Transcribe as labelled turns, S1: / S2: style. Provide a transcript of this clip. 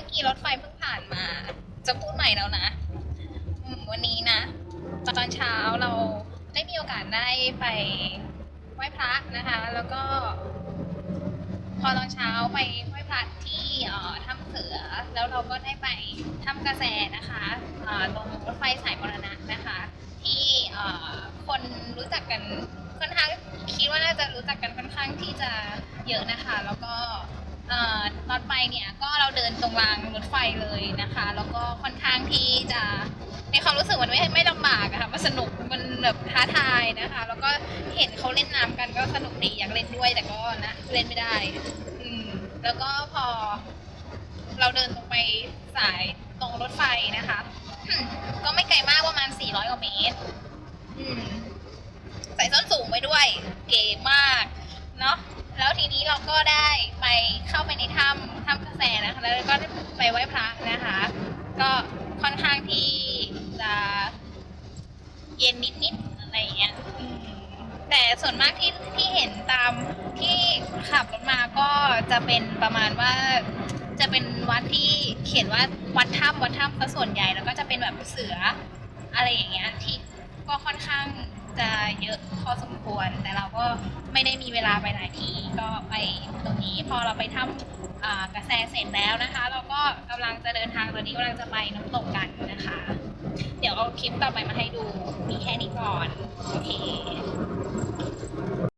S1: มื่อกี้รถไฟเพิ่งผ่านมา จะพูดใหม่แล้วนะวันนี้นะตอนเช้าเราได้มีโอกาสได้ไปไหว้พระนะคะ แล้วก็ พอตอนเช้าไปไหว้พระที่ถ้ำเสือ แล้วเราก็ได้ไปถ้ำกระแสนะคะตรงรถไฟสายมรณะนะคะ ที่คนรู้จักกันค่อนข้างคิดว่าน่าจะรู้จักกันค่อนข้างที่จะเยอะนะคะ แล้วก็ตอนไปเนี่ยก็เดินตรงรางรถไฟเลยนะคะ แล้วก็ค่อนข้างที่จะในความรู้สึกมันไม่ไม่ลำบากอะค่ะมันสนุกมันแบบท้าทายนะคะ แล้วก็เห็นเขาเล่นน้ำกันก็สนุกดีอยากเล่นด้วยแต่ก็นะเล่นไม่ได้ อืมแล้วก็พอ เราเดินตรงไปสายตรงรถไฟนะคะ ก็ไม่ไกลมากประมาณ 400กว่าเมตร อืมใส่ส้นสูงไปด้วย เก๋มาก เนาะแล้วทีนี้เราก็ได้ไปเข้าไปในถ้ำถ้ำ แสนะคะแล้วก็ไปไหว้พระนะคะ ก็ค่อนข้างที่จะเย็นนิดๆอะไรอย่างเงี้ยแต่ส่วนมากที่ที่เห็นตามที่ขับรถมาก็จะเป็นประมาณว่าจะเป็นวัดที่เขียนว่าวัดถ้ำวัดถ้ำซะส่วนใหญ่แล้วก็จะเป็นแบบเสืออะไรอย่างเงี้ยที่ก็ค่อนข้างจะเยอะพอสมควร แต่เราก็ไม่ได้มีเวลาไปหลายทีก็ไปตรงนี้พอเราไปถ้ำ กระแสเสร็จแล้วนะคะ เราก็กำลังจะเดินทางตอนนี้กำลังจะไปน้ำตกกันนะคะ เดี๋ยวเอาคลิปต่อไปมาให้ดูมีแค่นี้ก่อน โอเค